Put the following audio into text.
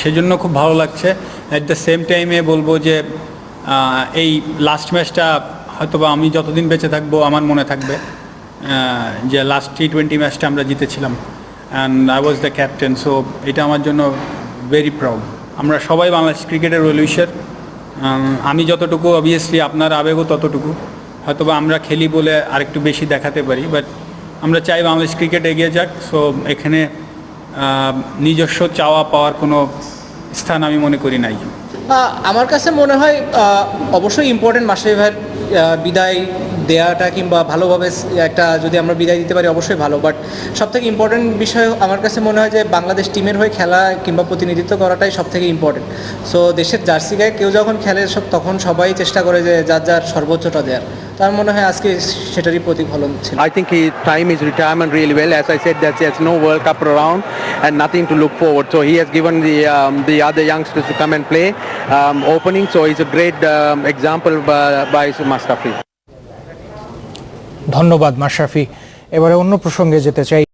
সেজন্য খুব ভালো লাগছে। অ্যাট দ্য সেম টাইমে বলব যে এই লাস্ট ম্যাচটা হয়তোবা আমি যতদিন বেঁচে থাকব আমার মনে থাকবে যে লাস্ট টি টোয়েন্টি ম্যাচটা আমরা জিতেছিলাম। And I was the captain so এটা আমার জন্য ভেরি প্রাউড আমরা সবাই বাংলাদেশ ক্রিকেটের ওয়েলউইশার আমি যতটুকু অবভিয়াসলি আপনার আবেগও ততটুকু। হয়তোবা আমরা খেলি বলে আরেকটু বেশি দেখাতে পারি বাট আমরা চাই বাংলাদেশ ক্রিকেট এগিয়ে যাক। সো এখানে নিজস্ব চাওয়া পাওয়ার কোনো স্থান আমি মনে করি নাই। আমার কাছে মনে হয় অবশ্যই ইম্পর্টেন্ট মাসুদ ভাইয়ের বিদায় দেওয়াটা কিংবা ভালোভাবে একটা যদি আমরা বিদায় দিতে পারি অবশ্যই ভালো। বাট সব থেকে ইম্পর্টেন্ট বিষয় আমার কাছে মনে হয় যে, বাংলাদেশ টিমের হয়ে খেলা কিংবা প্রতিনিধিত্ব করাটাই সব থেকে ইম্পর্টেন্ট সো দেশের জার্সি গায়ে কেউ যখন খেলে, সব তখন সবাই চেষ্টা করে যে, যার যার সর্বোচ্চটা দেওয়ার তার মনে হয় আজকে সেটারই প্রতিফলন ছিল I think he timed his retirement really well. As I said, that there's no World cup around and nothing to look forward. So he has given the um, the other youngsters to come and play um, opening. So he's a great um, example by, by ধন্যবাদ মাশরাফি এবারে অন্য প্রসঙ্গে যেতে চাই